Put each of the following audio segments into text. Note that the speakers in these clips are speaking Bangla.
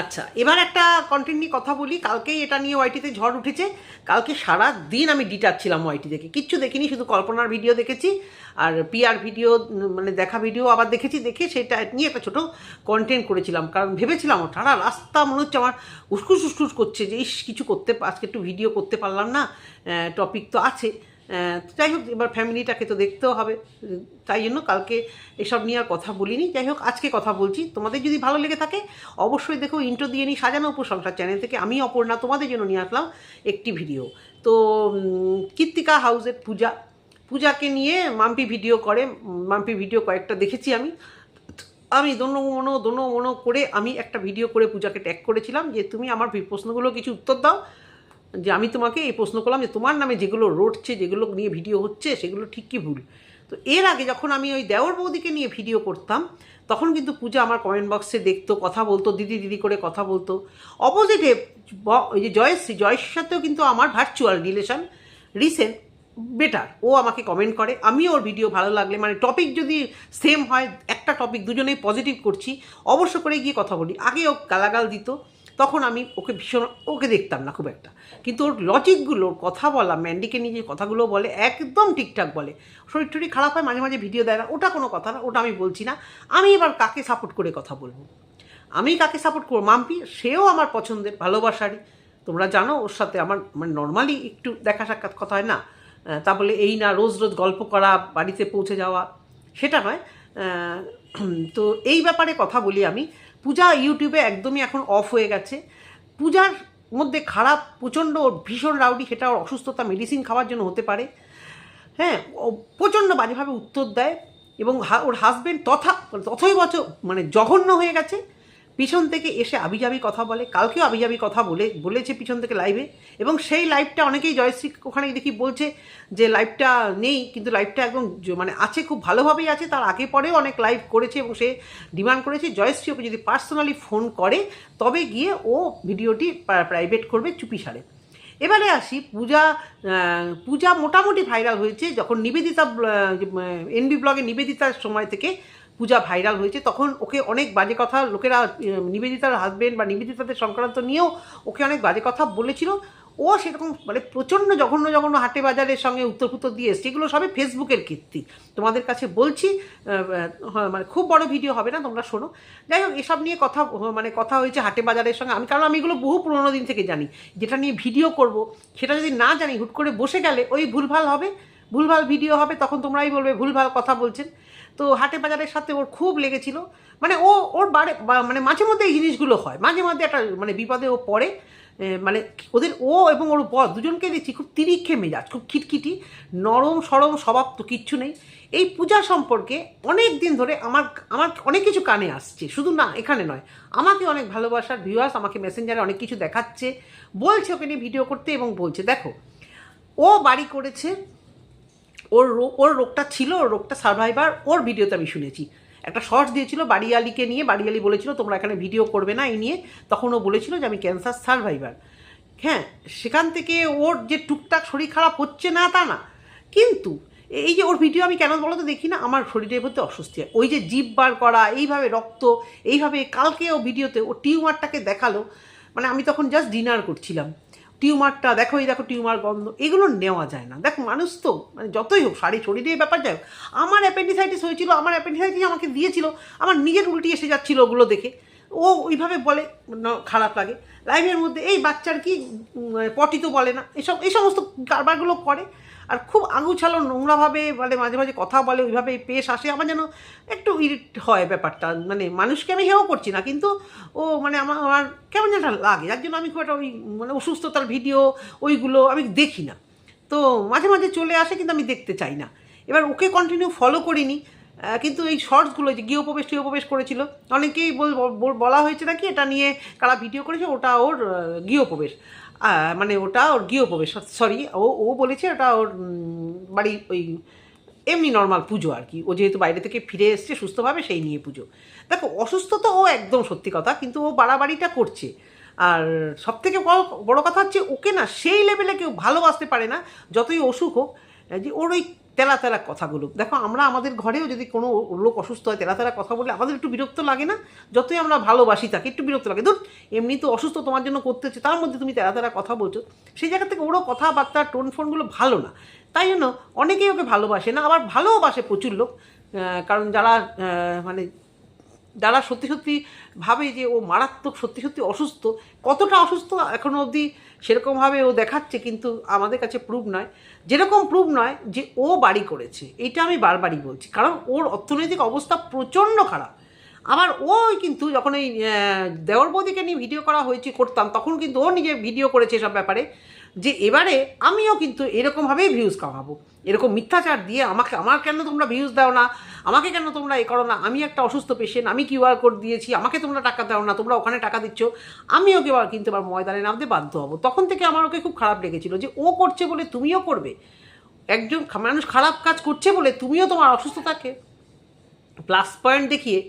আচ্ছা এবার একটা কন্টেন্ট নিয়ে কথা বলি। কালকেই এটা নিয়ে ওয়াইটিতে ঝড় উঠেছে। কালকে সারা দিন আমি ডিটার ছিলাম ওয়াইটি থেকে কিচ্ছু দেখিনি, শুধু কল্পনার ভিডিও দেখেছি। আর পিআর ভিডিও মানে দেখা ভিডিও আবার দেখেছি, দেখে সেটা নিয়ে একটা ছোটো কন্টেন্ট করেছিলাম। কারণ ভেবেছিলাম সারা রাস্তা মনে হচ্ছে আমার উস্কুস উস্কুস করছে যে, ইস, কিছু করতে, আজকে একটু ভিডিও করতে পারলাম না। টপিক তো আছে। যাই হোক এবার ফ্যামিলিটাকে তো দেখতেও হবে। তাই জন্য কালকে এসব নিয়ে আর কথা বলিনি। যাই হোক আজকে কথা বলছি। তোমাদের যদি ভালো লেগে থাকে অবশ্যই দেখো ইন্ট্রো দিয়ে নিই সাজানো উপসংসার চ্যানেল থেকে। আমি অপর্ণা তোমাদের জন্য নিয়ে আসলাম একটি ভিডিও তো উম, কীর্তিকা হাউসের পূজা। পূজাকে নিয়ে মাম্পি ভিডিও করে। মাম্পি ভিডিও কয়েকটা দেখেছি আমি। আমি দোনো মনো দোনো মনো করে আমি একটা ভিডিও করে পূজাকে ট্যাগ করেছিলাম যে তুমি আমার প্রশ্নগুলো কিছু উত্তর দাও। যে আমি তোমাকে এই প্রশ্ন করলাম যে তোমার নামে যেগুলো রটছে, যেগুলো নিয়ে ভিডিও হচ্ছে, সেগুলো ঠিক কি ভুল? তো এর আগে যখন আমি ওই দেওর বৌদিকে নিয়ে ভিডিও করতাম, তখন কিন্তু পূজা আমার কমেন্ট বক্সে দেখতো, কথা বলতো, দিদি দিদি করে কথা বলতো। অপোজিটে ওই যে জয়শ্রী জয়ের সাথেও কিন্তু আমার ভার্চুয়াল রিলেশন রিসেন্ট বেটার ও আমাকে কমেন্ট করে, আমিও ওর ভিডিও ভালো লাগলে মানে টপিক যদি সেম হয়, একটা টপিক দুজনেই পজিটিভ করছি, অবশ্য করে গিয়ে কথা বলি। আগে ও গালাগাল দিত। তখন আমি ওকে ভীষণ, ওকে দেখতাম না খুব একটা। কিন্তু ওর লজিকগুলো ওর কথা বলা ম্যান্ডিকে নিয়ে যে কথাগুলো বলে, একদম ঠিকঠাক বলে। শরীর টরীর খারাপ হয়, মাঝে মাঝে ভিডিও দেয় না, ওটা কোনো কথা না, ওটা আমি বলছি না। আমি এবার কাকে সাপোর্ট করে কথা বলব? আমি কাকে সাপোর্ট করব? মাম্পি, সেও আমার পছন্দের, ভালোবাসারই। তোমরা জানো, ওর সাথে আমার মানে নর্মালি একটু দেখা সাক্ষাৎ কথা হয় না। তা বলে এই না, রোজ রোজ গল্প করা, বাড়িতে পৌঁছে যাওয়া, সেটা নয়। তো এই ব্যাপারে কথা বলি আমি। পূজা ইউটিউবে একদমই এখন অফ হয়ে গেছে। পূজার মধ্যে খারাপ, প্রচণ্ড, ভীষণ রাউডি সেটা ওর অসুস্থতা মেডিসিন খাওয়ার জন্য হতে পারে। হ্যাঁ প্রচণ্ড বাজেভাবে উত্তর দেয় এবং ওর হাজব্যান্ড তথা তথই বছর মানে জঘন্য হয়ে গেছে। পিছন থেকে এসে আবিজাবি কথা বলে, কালকেও আবিজাবি কথা বলে, বলেছে পিছন থেকে লাইভে এবং সেই লাইভটা অনেকেই জয়শ্রী ওখানে দেখি বলছে যে লাইভটা নেই, কিন্তু লাইভটা একদম মানে আছে, খুব ভালোভাবেই আছে। তার আগে পরেও অনেক লাইভ করেছে এবং সে ডিমান্ড করেছে। জয়শ্রী ওকে যদি পার্সোনালি ফোন করে, তবে গিয়ে ও ভিডিওটি প্রাইভেট করবে চুপি সারে। এবারে আসি, পূজা পূজা মোটামুটি ভাইরাল হয়েছে। যখন নিবেদিতা এনবি ব্লগে নিবেদিতার সময় থেকে পূজা ভাইরাল হয়েছে তখন ওকে অনেক বাজে কথা লোকেরা নিবেদিতার হাজবেন্ড বা নিবেদিতাদের সংক্রান্ত নিয়েও ওকে অনেক বাজে কথা বলেছিল। ও সেরকম মানে প্রচণ্ড জঘন্য জঘন্য হাটে বাজারের সঙ্গে উত্তর পুত্তর দিয়ে এসছে। এগুলো সবই ফেসবুকের কীর্তি। তোমাদের কাছে বলছি আহ, মানে খুব বড় ভিডিও হবে না তোমরা শোনো। যাই হোক এসব নিয়ে কথা মানে কথা হয়েছে হাটে বাজারের সঙ্গে। আমি কারণ আমি এগুলো বহু পুরোনো দিন থেকে জানি। যেটা নিয়ে ভিডিও করব সেটা যদি না জানি হুট করে বসে গেলে ওই ভুলভাল হবে। ভুলভাল ভিডিও হবে, তখন তোমরাই বলবে ভুলভাল কথা বলছেন। তো হাটে বাজারের সাথে ওর খুব লেগেছিল। মানে ও, ওর বাড়ে মানে মাঝে মধ্যে এই জিনিসগুলো হয়। মাঝে মধ্যে একটা মানে বিপদে ও পড়ে। মানে ওদের ও এবং ওর বর দুজনকে দেখছি খুব তিরিক্ষে মেজাজ, খুব খিটখিটি, নরম সরম স্বভাব তো কিচ্ছু নেই। এই পূজা সম্পর্কে অনেক দিন ধরে আমার আমার অনেক কিছু কানে আসছে। শুধু না, এখানে নয়। আমাকে অনেক ভালোবাসার ভিউয়ার্স আমাকে মেসেঞ্জারে অনেক কিছু দেখাচ্ছে। বলছে ওকে নিয়ে ভিডিও করতে এবং বলছে, দেখো, ও বাড়ি করেছে ওর ওর রোগটা ছিল, ওর রোগটা সার্ভাইভার ওর ভিডিওতে আমি শুনেছি। একটা শর্টস দিয়েছিল বাড়িয়ালিকে নিয়ে, বাড়িয়ালি বলেছিল, তোমরা এখানে ভিডিও করবে না এই নিয়ে। তখন ও বলেছিল যে, আমি ক্যান্সার সার্ভাইভার হ্যাঁ সেখান থেকে ওর যে টুকটাক শরীর খারাপ হচ্ছে না তা না। কিন্তু এই যে ওর ভিডিও আমি কেন বলো তো দেখি না, আমার শরীরের মধ্যে অস্বস্তি হয়। ওই যে জিভ বার করা, এইভাবে রক্ত, এইভাবে কালকে ও ভিডিওতে ও টিউমারটাকে দেখাল। মানে আমি তখন জাস্ট ডিনার করছিলাম। টিউমারটা দেখো এই দেখো টিউমার গন্ধ এগুলো নেওয়া যায় না। দেখো মানুষ তো মানে যতই হোক শাড়ি শরীরের ব্যাপার যাই হোক আমার অ্যাপেন্ডিসাইটিস হয়েছিল আমার অ্যাপেন্ডিসাইটিস আমাকে দিয়েছিল আমার নিজের উল্টি এসে যাচ্ছিল ওগুলো দেখে। ও ওইভাবে বলে খারাপ লাগে। লাইভের মধ্যে এই বাচ্চার কি উম, পটি তো বলে না এসব এই সমস্ত কারবারগুলো করে। আর খুব আঙুছালো নোংরাভাবে মানে মাঝে মাঝে কথা বলে ওইভাবে পেশ আসে। আমার যেন একটু ইরিট হয় ব্যাপারটা। মানে মানুষকে আমি হেও করছি না, কিন্তু ও মানে আমার আমার কেমন যেন লাগে। যার জন্য আমি খুব একটা ওই মানে অসুস্থতার ভিডিও, ওইগুলো আমি দেখি না। তো মাঝে মাঝে চলে আসে, কিন্তু আমি দেখতে চাই না। এবার ওকে কন্টিনিউ ফলো করিনি কিন্তু এই শর্টসগুলো যে গৃহপ্রবেশ গৃহপ্রবেশ করেছিল, অনেকেই বল- হয়েছে নাকি, এটা নিয়ে কারা ভিডিও করেছে, ওটা ওর গৃহপ্রবেশ। মানে ওটা ওর গৃহপ্রবেশ সরি ও ও বলেছে ওটা ওর বাড়ি ওই এমনি নর্মাল পুজো আর কি। ও যেহেতু বাইরে থেকে ফিরে এসছে, সুস্থভাবে সেই নিয়ে পুজো। দেখো অসুস্থ তো ও একদম সত্যি কথা, কিন্তু ও বাড়াবাড়িটা করছে। আর সব থেকে বড় কথা হচ্ছে ওকে না, সেই লেভেলে কেউ ভালোবাসতে পারে না, যতই অসুখ হোক। যে ওর ওই তেলা তেলা কথাগুলো। দেখো, আমরা আমাদের ঘরেও যদি কোনো লোক অসুস্থ হয় তেলা তেলা কথা বলে আমাদের একটু বিরক্ত লাগে না? যতই আমরা ভালোবাসি তাকে একটু বিরক্ত লাগে। ধর এমনি তো অসুস্থ তোমার জন্য করতে হচ্ছে তার মধ্যে তুমি তেলা তেলা কথা বলছো, সেই জায়গা থেকে ওরও কথাবার্তা টোন ফোনগুলো ভালো না। তাই জন্য অনেকেই ওকে ভালোবাসে না, আবার ভালোবাসে প্রচুর লোক কারণ যারা মানে যারা সত্যি সত্যি ভাবে যে ও মারাত্মক, সত্যি সত্যি অসুস্থ, কতটা অসুস্থ এখনও অবধি সেরকমভাবে ও দেখাচ্ছে, কিন্তু আমাদের কাছে প্রুভ নয়। যেরকম প্রুভ নয় যে ও বাড়ি করেছে, এটা আমি বারবারই বলছি। কারণ ওর অর্থনৈতিক অবস্থা প্রচণ্ড খারাপ। আবার ওই কিন্তু যখন এই দেওর বৌদিকে নিয়ে ভিডিও করা হয়েছে, করতাম, তখন কিন্তু ও নিজে ভিডিও করেছে এসব ব্যাপারে, যে এবারে আমিও কিন্তু এরকমভাবেই ভিউজ কামাবো। এরকম মিথ্যাচার দিয়ে আমাকে, আমার কেন তোমরা ভিউজ দাও না? আমাকে কেন তোমরা এ করো না? আমি একটা অসুস্থ পেশেন্ট আমি কিউআর কোড দিয়েছি, আমাকে তোমরা টাকা দাও না, তোমরা ওখানে টাকা দিচ্ছ। আমিও আবার কিন্তু এবার ময়দানে নামতে বাধ্য হব। তখন থেকে আমার ওকে খুব খারাপ লেগেছিল যে ও করছে বলে তুমিও করবে। একজন মানুষ খারাপ কাজ করছে বলে তুমিও তোমার অসুস্থতাকে। প্লাস পয়েন্ট দেখিয়ে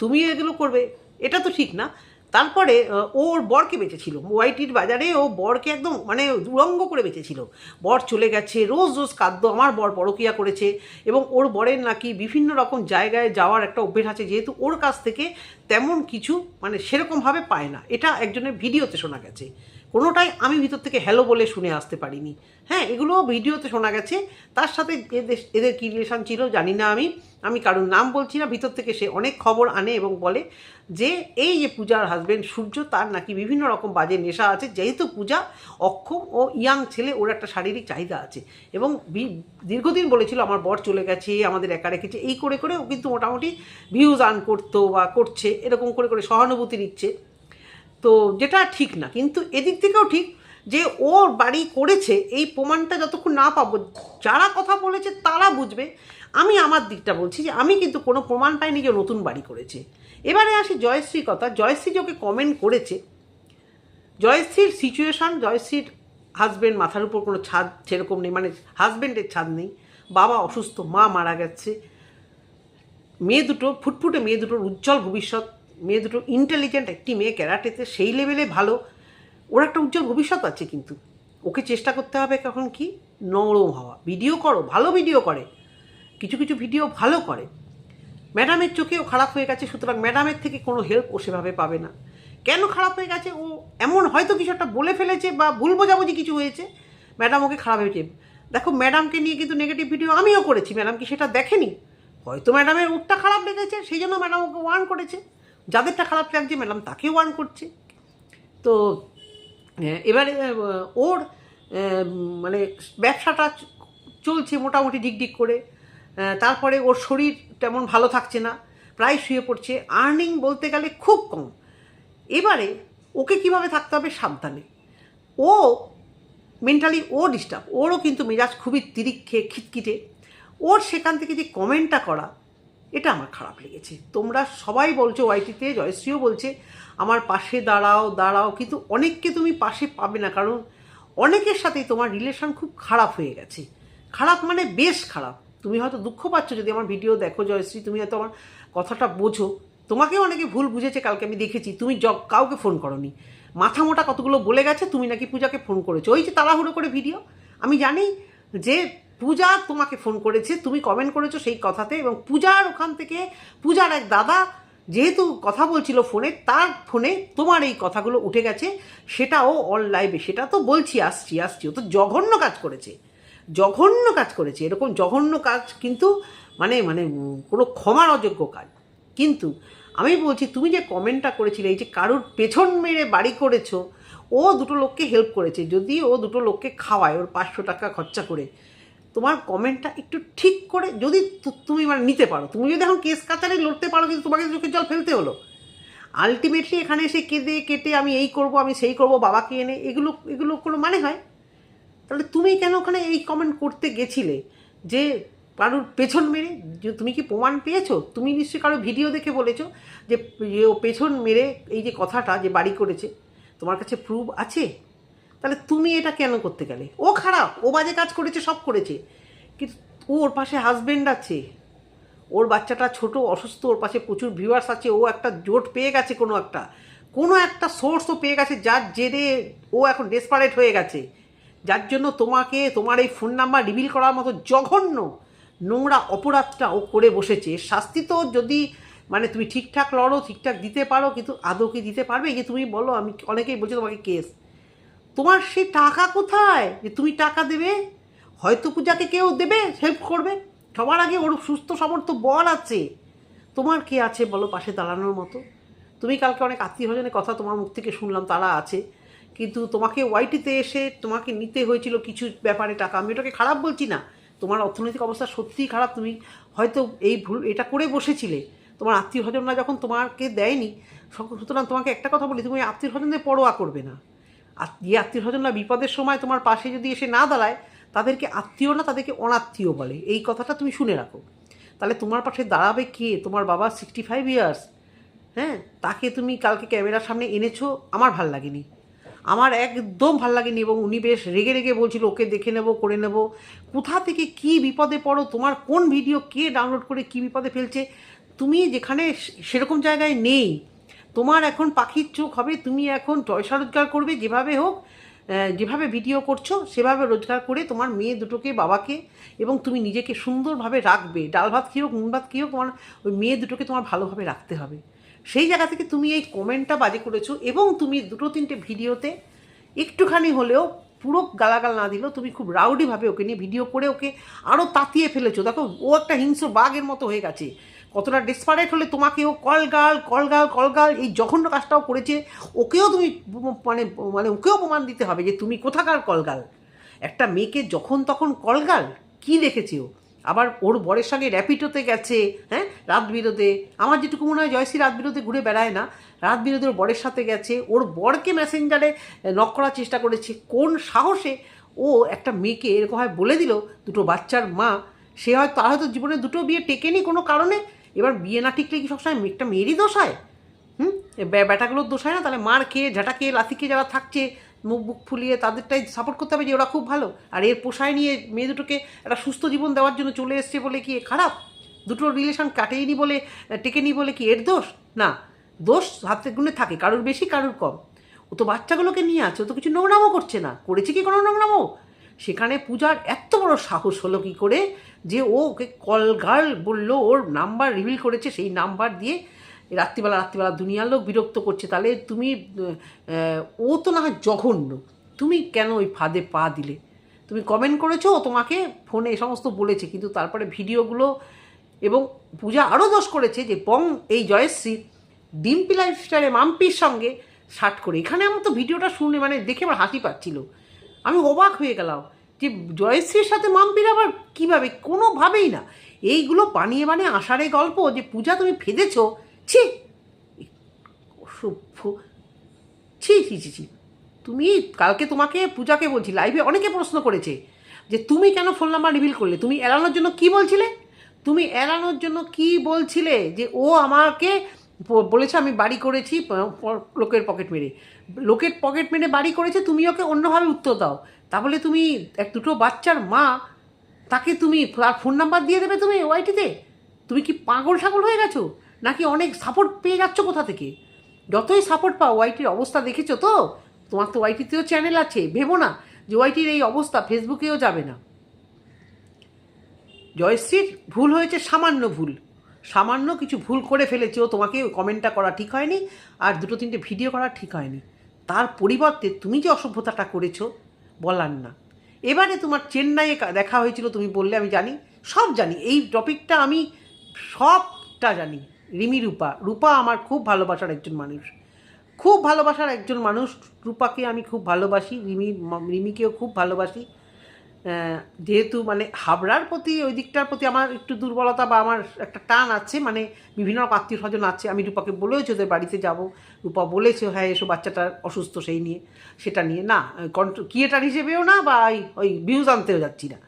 তুমিও এগুলো করবে, এটা তো ঠিক না। তারপরে ওর বরকে বেঁচেছিল। ওয়াইটির বাজারে ও বরকে একদম মানে দুরঙ্গ করে বেঁচেছিল। বর চলে গেছে, রোজ রোজ কাদ্য আমার বর পরকিয়া করেছে। এবং ওর বরের নাকি বিভিন্ন রকম জায়গায় যাওয়ার একটা অভ্যেস আছে, যেহেতু ওর কাছ থেকে তেমন কিছু মানে সেরকমভাবে পায় না। এটা একজনের ভিডিওতে শোনা গেছে। কোনোটাই আমি ভিতর থেকে হ্যালো বলে শুনে আসতে পারিনি। হ্যাঁ এগুলো ভিডিওতে শোনা গেছে। তার সাথে এদের এদের কী রিলেশান ছিল জানি না আমি। আমি কারোর নাম বলছি না। ভিতর থেকে সে অনেক খবর আনে এবং বলে যে, এই যে পূজার হাজব্যান্ড সূর্য, তার নাকি বিভিন্ন রকম বাজে নেশা আছে। যেহেতু পূজা অক্ষম ও ইয়াং ছেলে, ওর একটা শারীরিক চাহিদা আছে। এবং দীর্ঘদিন বলেছিল, আমার বর চলে গেছে, আমাদের একা রেখেছে। এই করে করে ও কিন্তু মোটামুটি ভিউজ আর্ন করতো বা করছে। এরকম করে করে সহানুভূতি নিচ্ছে। তো যেটা ঠিক না, কিন্তু এদিক থেকেও ঠিক যে ওর বাড়ি করেছে, এই প্রমাণটা যতক্ষণ না পাবো, যারা কথা বলেছে তারা বুঝবে। আমি আমার দিকটা বলছি যে আমি কিন্তু কোনো প্রমাণ পাইনি যে নতুন বাড়ি করেছে। এবারে আসি জয়শ্রী কথা। জয়শ্রী যে কমেন্ট করেছে, জয়শ্রীর সিচুয়েশান জয়শ্রীর হাজব্যান্ড মাথার উপর কোনো ছাদ সেরকম নেই মানে হাজব্যান্ডের ছাদ নেই। বাবা অসুস্থ, মা মারা গেছে। মেয়ে দুটো, ফুটফুটে মেয়ে দুটোর উজ্জ্বল ভবিষ্যৎ। মেয়ে দুটো ইন্টেলিজেন্ট একটি মেয়ে, ক্যারাটেতে সেই লেভেলে ভালো। ওর একটা উজ্জ্বল ভবিষ্যৎ আছে কিন্তু। ওকে চেষ্টা করতে হবে কখন কি? নরম হওয়া। ভিডিও করো, ভালো ভিডিও করে। কিছু কিছু ভিডিও ভালো করে। ম্যাডামের চোখেও খারাপ হয়ে গেছে, সুতরাং ম্যাডামের থেকে কোনো হেল্প ও সেভাবে পাবে না। কেন খারাপ হয়ে গেছে? ও এমন হয়তো কিছু একটা বলে ফেলেছে বা ভুল বোঝাবুঝি কিছু হয়েছে। ম্যাডাম ওকে খারাপ হয়েছে। দেখো ম্যাডামকে নিয়ে কিন্তু নেগেটিভ ভিডিও আমিও করেছি। ম্যাডাম কি সেটা দেখেনি? হয়তো ম্যাডামের ওরটা খারাপ লেগেছে, সেই জন্য ম্যাডাম ওকে ওয়ার্ন করেছে। যাদেরটা খারাপ লাগছে ম্যাডাম তাকে ওয়ার্ন করছে। তো এবারে ওর মানে ব্যবসাটা চলছে মোটামুটি ডিগডিগ করে। তারপরে ওর শরীর তেমন ভালো থাকছে না, প্রায় শুয়ে পড়ছে। আর্নিং বলতে গেলে খুব কম। এবারে ওকে কীভাবে থাকতে হবে সাবধানে। ও মেন্টালি ও ডিস্টার্ব, ওরও কিন্তু মেজাজ খুবই তিরিক্ষে খিটখিটে। ওর সেখান থেকে যে কমেন্টটা করা এটা আমার খারাপ লেগেছে। তোমরা সবাই বলছো ওয়াইটিতে, জয়শ্রীও বলছে, আমার পাশে দাঁড়াও দাঁড়াও। কিন্তু অনেককে তুমি পাশে পাবে না, কারণ অনেকের সাথেই তোমার রিলেশন খুব খারাপ হয়ে গেছে। খারাপ মানে বেশ খারাপ। তুমি হয়তো দুঃখ পাচ্ছ যদি আমার ভিডিও দেখো, জয়শ্রী, তুমি হয়তো আমার কথাটা বোঝো। তোমাকেও অনেকে ভুল বুঝেছে, কালকে আমি দেখেছি। তুমি জ কাউকে ফোন করনি। মাথা মোটা কতগুলো বলে গেছে, তুমি নাকি পূজাকে ফোন করেছ। ওই যে তাড়াহুড়ো করে ভিডিও আমি জানি যে পূজা তোমাকে ফোন করেছে, তুমি কমেন্ট করেছ সেই কথাতে এবং পূজার ওখান থেকে, পূজার এক দাদা যেহেতু কথা বলছিল ফোনে, তার ফোনে তোমার এই কথাগুলো উঠে গেছে, সেটাও অল লাইভে সেটা তো বলছি, আসছি আসছি, ও তো জঘন্য কাজ করেছে, জঘন্য কাজ করেছে, এরকম জঘন্য কাজ কিন্তু মানে মানে কোনো ক্ষমার অযোগ্য কাজ। কিন্তু আমি বলছি, তুমি যে কমেন্টটা করেছিলে, এই যে কারুর পেছন মেরে বাড়ি করেছ, ও দুটো লোককে হেল্প করেছে যদি ও দুটো লোককে খাওয়ায়, ওর পাঁচশো টাকা খরচা করে তোমার কমেন্টটা একটু ঠিক করে যদি তুমি মানে নিতে পারো। তুমি যদি এখন কেস কাচারে লড়তে পারো, কিন্তু তোমাকে চোখের জল ফেলতে হলো। আলটিমেটলি এখানে এসে কেঁদে কেটে আমি এই করব, আমি সেই করব, বাবাকে এনে এগুলো এগুলো কোনো মানে হয়? তাহলে তুমি কেন ওখানে এই কমেন্ট করতে গেছিলে? যে কারোর পেছন মেরে তুমি কি প্রমাণ পেয়েছ? তুমি নিশ্চয়ই কারও ভিডিও দেখে বলেছ যে ও পেছন মেরে এই যে কথাটা যে বাড়ি করেছে, তোমার কাছে প্রুফ আছে? তাহলে তুমি এটা কেন করতে গেলে? ও খারাপ, ও বাজে কাজ করেছে, সব করেছে। কিন্তু ওর পাশে হাজবেন্ড আছে। ওর বাচ্চাটা ছোট, অসুস্থ, ওর পাশে প্রচুর ভিউয়ার্স আছে, ও একটা জোট পেয়ে গেছে কোনো একটা। কোনো একটা সোর্সও পেয়ে গেছে যার জেরে ও এখন ডেসপারেট হয়ে গেছে। যার জন্য তোমাকে, তোমার এই ফোন নাম্বার রিভিল করার মতো জঘন্য নোংরা অপরাধটা ও করে বসেছে। শাস্তি তো যদি মানে তুমি ঠিকঠাক লড়ো, ঠিকঠাক দিতে পারো, কিন্তু আদৌ কি দিতে পারবে? যে তুমি বলো, আমি অনেকেই বলছি তোমাকে কেস তোমার সেই টাকা কোথায়? যে তুমি টাকা দেবে? হয়তো পূজাকে কেউ দেবে, হেল্প করবে। সবার আগে ওর সুস্থ সমর্থ বল আছে। তোমার কে আছে বলো পাশে দাঁড়ানোর মতো? তুমি কালকে অনেক আত্মীয় স্বজনের কথা তোমার মুখ থেকে শুনলাম, তারা আছে। কিন্তু তোমাকে ওয়াইটিতে এসে তোমাকে নিতে হয়েছিল কিছু ব্যাপারে টাকা। আমি ওটাকে খারাপ বলছি না। তোমার অর্থনৈতিক অবস্থা সত্যিই খারাপ। তুমি হয়তো এই ভুল, এটা করে বসেছিলে। তোমার আত্মীয় স্বজনরা যখন তোমাকে দেয়নি সুতরাং তোমাকে একটা কথা বলি, তুমি আত্মীয় স্বজনদের পরোয়া করবে না। যে আত্মীয় স্বজনরা বিপদের সময় তোমার পাশে যদি এসে না দাঁড়ায়, তাদেরকে আত্মীয় না, তাদেরকে অনাত্মীয় বলে। এই কথাটা তুমি শুনে রাখো। তাহলে তোমার পাশে দাঁড়াবে কে? তোমার বাবা সিক্সটি ফাইভ ইয়ার্স হ্যাঁ? তাকে তুমি কালকে ক্যামেরার সামনে এনেছো, আমার ভালো লাগেনি। আমার একদম ভালো লাগেনি এবং উনি বেশ রেগে রেগে বলছিল, ওকে দেখে নেব, করে নেব। কোথা থেকে কি বিপদে পড়ো? তোমার কোন ভিডিও কে ডাউনলোড করে কি বিপদে ফেলছে? তুমি যেখানে সেরকম জায়গায় নেই। তোমার এখন পাখির চোখ হবে, তুমি এখন পয়সা রোজগার করবে, যেভাবে হোক যেভাবে ভিডিও করছ, সেভাবে রোজগার করে তোমার মেয়ে দুটোকে, বাবাকে এবং তুমি নিজেকে সুন্দরভাবে রাখবে। ডাল ভাত কী হোক, নুন ভাত কী হোক, তোমার ওই মেয়ে দুটোকে তোমার ভালোভাবে রাখতে হবে। সেই জায়গা থেকে তুমি এই কমেন্টটা বাজে করেছ এবং তুমি দুটো তিনটে ভিডিওতে একটুখানি হলেও পুরো গালাগাল না দিলেও তুমি খুব রাউডিভাবে ওকে নিয়ে ভিডিও করে ওকে আরও তাতিয়ে ফেলেছো। দেখো, ও একটা হিংস্র বাঘের মতো হয়ে গেছে। কতটা ডেসপারেট হলে তোমাকেও কলগাল কলগাল কলগাল এই জঘন্য কাজটাও করেছে, ওকেও তুমি মানে মানে ওকেও প্রমাণ দিতে হবে যে তুমি কোথাকার কলগাল একটা মেয়েকে যখন তখন কলগাল কি দেখেছে ও? আবার ওর বরের সঙ্গে র্যাপিডোতে গেছে হ্যাঁ? রাত বিরোধে। আমার যেটুকু মনে হয় জয়শ্রী রাত বিরোধে ঘুরে বেড়ায় না। রাত বিরোধে ওর বরের সাথে গেছে, ওর বরকে মেসেঞ্জারে নক করার চেষ্টা করেছে। কোন সাহসে ও একটা মেয়েকে এরকম হয় বলে দিল, দুটো বাচ্চার মা, সে হয়তো, তার হয়তো জীবনে দুটো বিয়ে টেকেনি কোনো কারণে এবার বিয়ে না টিকলে কি সবসময় একটা মেয়েরই দোষ হয়? হুম? এ বে- বেটাগুলোর দোষ হয় না? তাহলে মার খেয়ে, ঝাঁটা খেয়ে, লাথি খেয়ে যারা থাকছে, মুখ বুক ফুলিয়ে তাদেরটাই সাপোর্ট করতে হবে যে ওরা খুব ভালো। আর এর পোষায় নিয়ে মেয়ে দুটোকে একটা সুস্থ জীবন দেওয়ার জন্য চলে এসছে বলে কি খারাপ? দুটো রিলেশন কাটেইনি বলে টেকেনি বলে কি এর দোষ? না, দোষ হাতে গুণে থাকে, কারোর বেশি, কারোর কম। ও তো বাচ্চাগুলোকে নিয়ে আছে, ও তো কিছু নোংরামও করছে না। করেছে কি কোনো নোংরামও? সেখানে পূজার এত বড় সাহস হলো কি করে যে ও ওকে কল গার্ল বলল, ওর নাম্বার রিভিল করেছে, সেই নাম্বার দিয়ে রাত্রিবেলা রাত্রিবেলা দুনিয়ার লোক বিরক্ত করছে। তাহলে তুমি ও তো না হয় জঘন্য। তুমি কেন ওই ফাঁদে পা দিলে? তুমি কমেন্ট করেছ তোমাকে ফোনে এ সমস্ত বলেছে, কিন্তু তারপরে ভিডিওগুলো এবং পূজা আরও দোষ করেছে যে পং এই জয়শ্রী ডিম্পি লাইফস্টাইলে মাম্পির সঙ্গে শার্ট করে। এখানে আমার তো ভিডিওটা শুনে মানে দেখে আমার হাসি পাচ্ছিল। আমি অবাক হয়ে গেলাম যে জয়শ্রীর সাথে মাম্পির আবার কীভাবে? কোনোভাবেই না। এইগুলো বানিয়ে বানিয়ে আষাঢ়ে গল্প যে পূজা তুমি ফেদেছ, ছি! অসভ্য। ছি ছি ছি ছি। তুমি কালকে তোমাকে পূজাকে বলছি লাইভে অনেকে প্রশ্ন করেছে যে তুমি কেন ফোন নাম্বার রিভিল করলে? তুমি এড়ানোর জন্য কি বলছিলে? তুমি এড়ানোর জন্য কি বলছিলে যে ও আমাকে বলেছে আমি বাড়ি করেছি লোকের পকেট মেরে। লোকের পকেট মেরে বাড়ি করেছে, তুমি ওকে অন্যভাবে উত্তর দাও। তাহলে তুমি এক দুটো বাচ্চার মা, তাকে তুমি তার ফোন নাম্বার দিয়ে দেবে তুমি ওয়াইটিতে? তুমি কি পাগল ছাগল হয়ে গেছো? নাকি অনেক সাপোর্ট পেয়ে যাচ্ছ কোথা থেকে? যতই সাপোর্ট পাও, ওয়াইটির অবস্থা দেখেছ তো? তোমার তো ওয়াইটিতেও চ্যানেল আছে, ভেবো না যে ওয়াইটির এই অবস্থা ফেসবুকেও যাবে না। জয়শ্রীর ভুল হয়েছে, সামান্য ভুল। সামান্য কিছু ভুল করে ফেলেছে ও তোমাকে কমেন্টটা করা ঠিক হয়নি, আর দুটো তিনটে ভিডিও করা ঠিক হয়নি। তার পরিবর্তে তুমি যে অসভ্যতাটা করেছ, বলার না। এবারে তোমার চেন্নাইয়ে দেখা হয়েছিল, তুমি বললে, আমি জানি, সব জানি। এই টপিকটা আমি সবটা জানি। রিমি, রূপা। রূপা আমার খুব ভালোবাসার একজন মানুষ। খুব ভালোবাসার একজন মানুষ। রূপাকে আমি খুব ভালোবাসি, রিমি রিমিকেও খুব ভালোবাসি। যেহেতু মানে হাবড়ার প্রতি, ওই দিকটার প্রতি আমার একটু দুর্বলতা বা আমার একটা টান আছে মানে বিভিন্ন আত্মীয় স্বজন আছে, আমি রূপাকে বলেওছি ওদের বাড়িতে যাব। রূপা বলেছে হ্যাঁ এসো, বাচ্চাটা অসুস্থ, সেই নিয়ে। সেটা নিয়ে, না ক্রিয়েটার হিসেবেও না, বা ওই ওই ভিউজ আনতেও যাচ্ছি না।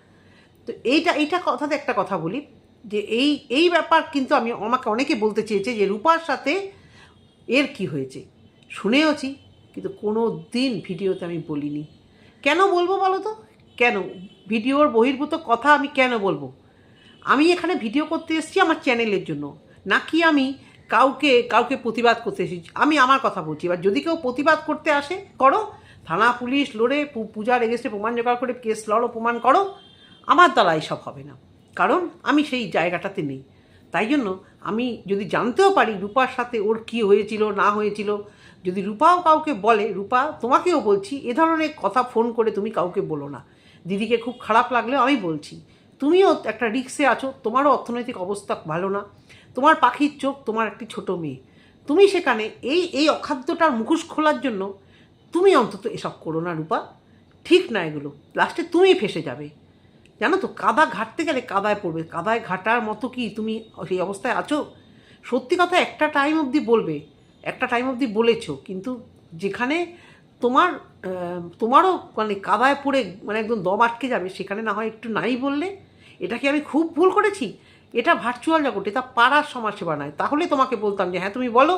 তো এইটা এইটা কথাতে একটা কথা বলি, যে এই এই ব্যাপার কিন্তু আমি আমাকে অনেকে বলতে চেয়েছে যে রূপার সাথে এর কি হয়েছে? শুনেওছি, কিন্তু কোনো দিন ভিডিওতে আমি বলিনি। কেন বলব বলো তো? কেন? ভিডিওর বহির্ভূত কথা আমি কেন বলব? আমি এখানে ভিডিও করতে এসেছি আমার চ্যানেলের জন্য। নাকি আমি কাউকে কাউকে প্রতিবাদ করতে এসেছি? আমি আমার কথা বলছি। এবার যদি কেউ প্রতিবাদ করতে আসে, করো। থানা, পুলিশ, লড়ে, পু- পূজার এগেস্টে প্রমাণ জোগাড় করে, কেস লড়ো, প্রমাণ করো। আমার দ্বারা এসব হবে না। কারণ আমি সেই জায়গাটাতে নেই। তাই জন্য আমি যদি জানতেও পারি রূপার সাথে ওর কি হয়েছিল, না হয়েছিল, যদি রূপাও কাউকে বলে, রূপা তোমাকেও বলছি, এ ধরনের কথা ফোন করে তুমি কাউকে বলো না। দিদিকে খুব খারাপ লাগলেও আমি বলছি, তুমিও একটা রিক্সে আছো, তোমারও অর্থনৈতিক অবস্থা ভালো না, তোমার পাখির চোখ তোমার একটি ছোট মেয়ে, তুমি সেখানে এই এই অখাদ্যটার মুখোশ খোলার জন্য তুমি অন্তত এসব করো না রূপা, ঠিক না এগুলো লাস্টে তুমি ফেসে যাবে। জানো তো, কাদা ঘাটতে গেলে কাদায় পড়বে, কাদায় ঘাটার মতো কি তুমি সেই অবস্থায় আছো? সত্যি কথা একটা টাইম অবধি বলবে, একটা টাইম অবধি বলেছ, কিন্তু যেখানে তোমার তোমারও মানে কাদায় পড়ে মানে একদম দম আটকে যাবে, সেখানে না হয় একটু নাই বললে, এটা কি আমি খুব ভুল করেছি? এটা ভার্চুয়াল জগৎ, এটা পাড়ার সমাজসেবা নয়। তাহলে তোমাকে বলতাম যে হ্যাঁ তুমি বলো,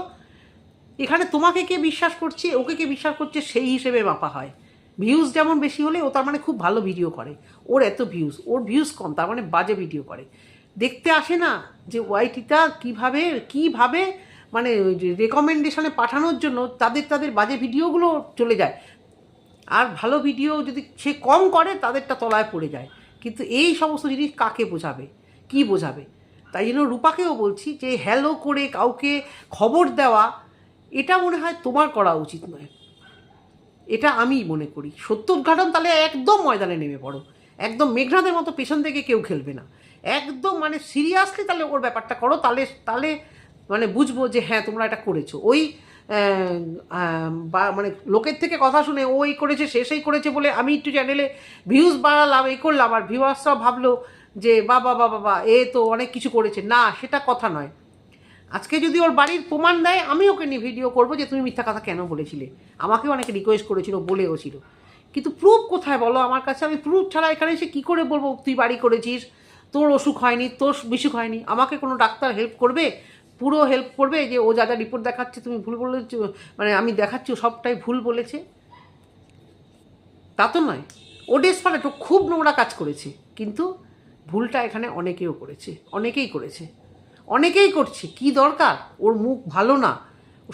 এখানে তোমাকে কে বিশ্বাস করছে, ওকে কে বিশ্বাস করছে, সেই হিসেবে মাপা হয়। ভিউজ যেমন বেশি হলে ও তার মানে খুব ভালো ভিডিও করে। ওর এত ভিউজ ওর ভিউজ কম, তার মানে বাজে ভিডিও করে। দেখতে আসে না যে ওয়াইটিটা কীভাবে কীভাবে মানে রেকমেন্ডেশনে পাঠানোর জন্য তাদের তাদের বাজে ভিডিওগুলো চলে যায়। আর ভালো ভিডিও যদি সে কম করে, তাদেরটা তলায় পড়ে যায়। কিন্তু এই সমস্ত জিনিস কাকে বোঝাবে? কি বোঝাবে? তাই জন্য রূপাকেও বলছি যে হ্যালো করে কাউকে খবর দেওয়া, এটা মনে হয় তোমার করা উচিত নয়। এটা আমি মনে করি। সত্য উদ্ঘাটন তাহলে একদম ময়দানে নেমে পড়ো। একদম মেঘনাদের মতো পেছন থেকে কেউ খেলবে না। একদম মানে সিরিয়াসলি তাহলে ওর ব্যাপারটা করো তাহলে তাহলে মানে বুঝব যে হ্যাঁ তোমরা এটা করেছ। ওই বা মানে লোকের থেকে কথা শুনে ও এই করেছে, সে সেই করেছে বলে আমি একটু চ্যানেলে ভিউজ বাড়ালাম, এই করলাম, আর ভিউয়ার্সরাও ভাবলো যে বাবা বাবা বাবা এ তো অনেক কিছু করেছে। না, সেটা কথা নয়। আজকে যদি ওর বাড়ির প্রমাণ দেয়, আমি ওকে নিয়ে ভিডিও করব যে তুমি মিথ্যা কথা কেন বলেছিলে। আমাকেও অনেকে রিকোয়েস্ট করেছিল, বলেও ছিল। কিন্তু প্রুফ কোথায় বলো? আমার কাছে আমি প্রুফ ছাড়া এখানে এসে কী করে বলব? তুই বাড়ি করেছিস, তোর অসুখ হয়নি, তোর বিসুখ হয়নি, আমাকে কোনো ডাক্তার হেল্প করবে? পুরো হেল্প করবে যে ও যা যা রিপোর্ট দেখাচ্ছে, তুমি ভুল বলেছ মানে আমি দেখাচ্ছি সবটাই ভুল বলেছে। তা তো নয়। ও ডেসপারেট ও খুব নোংরা কাজ করেছে, কিন্তু ভুলটা এখানে অনেকেও করেছে, অনেকেই করেছে। অনেকেই করছে, কি দরকার? ওর মুখ ভালো না।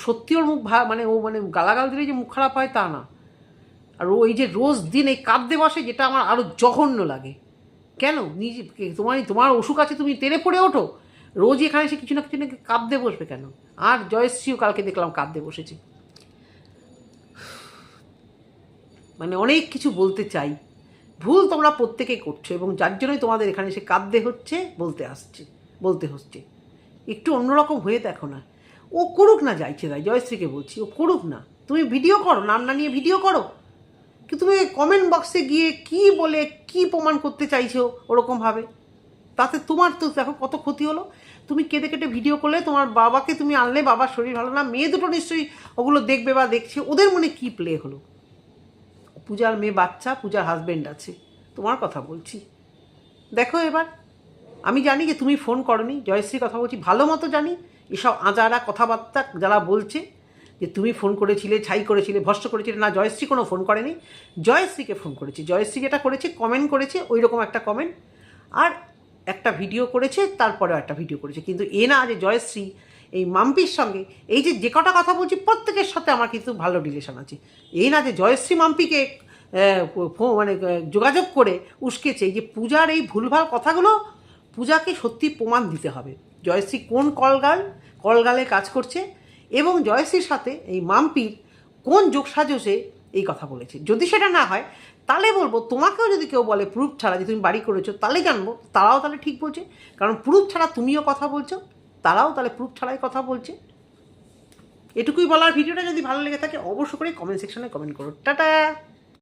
সত্যি ওর মুখ মানে ও মানে গালাগাল দিলে যে মুখ খারাপ হয় তা না। আর ও এই যে রোজ দিন এই কাঁদতে বসে, যেটা আমার আরও জঘন্য লাগে। কেন? নিজে তোমার তোমার অসুখ আছে, তুমি তেড়ে পড়ে ওঠো। রোজ এখানে এসে কিছু না কিছু না কাঁদতে বসবে কেন? আর জয়শ্রীও কালকে দেখলাম কাঁদতে বসেছে। মানে অনেক কিছু বলতে চাই। ভুল তোমরা প্রত্যেকে করছ এবং যার জন্যই তোমাদের এখানে এসে কাঁদতে হচ্ছে, বলতে আসছে, বলতে হচ্ছে। একটু অন্যরকম হয়ে দেখো না। ও করুক না যাইছে তাই জয়শ্রীকে বলছি, ও করুক না। তুমি ভিডিও করো, নাম না নিয়ে ভিডিও করো। কিন্তু তুমি কমেন্ট বক্সে গিয়ে কি বলে, কি প্রমাণ করতে চাইছো ওরকমভাবে? তাতে তোমার তো দেখো কত ক্ষতি হলো। তুমি কেঁদে কেটে ভিডিও করলে তোমার বাবাকে তুমি আনলে, বাবার শরীর ভালো না, মেয়ে দুটো নিশ্চয়ই ওগুলো দেখবে বা দেখছে। ওদের মনে কি প্লে হলো? পূজার মেয়ে বাচ্চা, পূজার হাজবেন্ড আছে। তোমার কথা বলছি। দেখো এবার, আমি জানি যে তুমি ফোন করনি জয়শ্রী কথা বলছি, ভালো মতো জানি, এসব আজারা কথাবার্তা যারা বলছে যে তুমি ফোন করেছিলে, ছাই করেছিলে ভস্ত করেছিলে, না, জয়শ্রী কোনো ফোন করেনি। জয়শ্রীকে ফোন করেছে। জয়শ্রী যেটা করেছে কমেন্ট করেছে ওই রকম একটা কমেন্ট আর একটা ভিডিও করেছে, তারপরেও একটা ভিডিও করেছে। কিন্তু এ না যে জয়শ্রী, এই মাম্পির সঙ্গে, এই যে যে কটা কথা বলছি, প্রত্যেকের সাথে আমার কিন্তু ভালো রিলেশন আছে। এই না যে জয়শ্রী মাম্পিকে মানে যোগাযোগ করে উস্কেছে, এই যে পূজার এই ভুলভাল কথাগুলো, পূজাকে সত্যি প্রমাণ দিতে হবে। জয়শ্রী কোন কলগাল, কলগালে কাজ করছে, এবং জয়শ্রীর সাথে এই মাম্পির কোন যোগসাজসে এই কথা বলেছে। যদি সেটা না হয় তাহলে বলব, তোমাকেও যদি কেউ বলে প্রুফ ছাড়া যে তুমি বাড়ি করেছ, তাহলে জানব, তারাও তাহলে ঠিক বলছে। কারণ প্রুফ ছাড়া তুমিও কথা বলছো, তারাও তাহলে প্রুফ ছাড়াই কথা বলছে। এটুকুই বলার ভিডিওটা যদি ভালো লেগে থাকে অবশ্য করে কমেন্ট সেকশনে কমেন্ট করো। টাটা!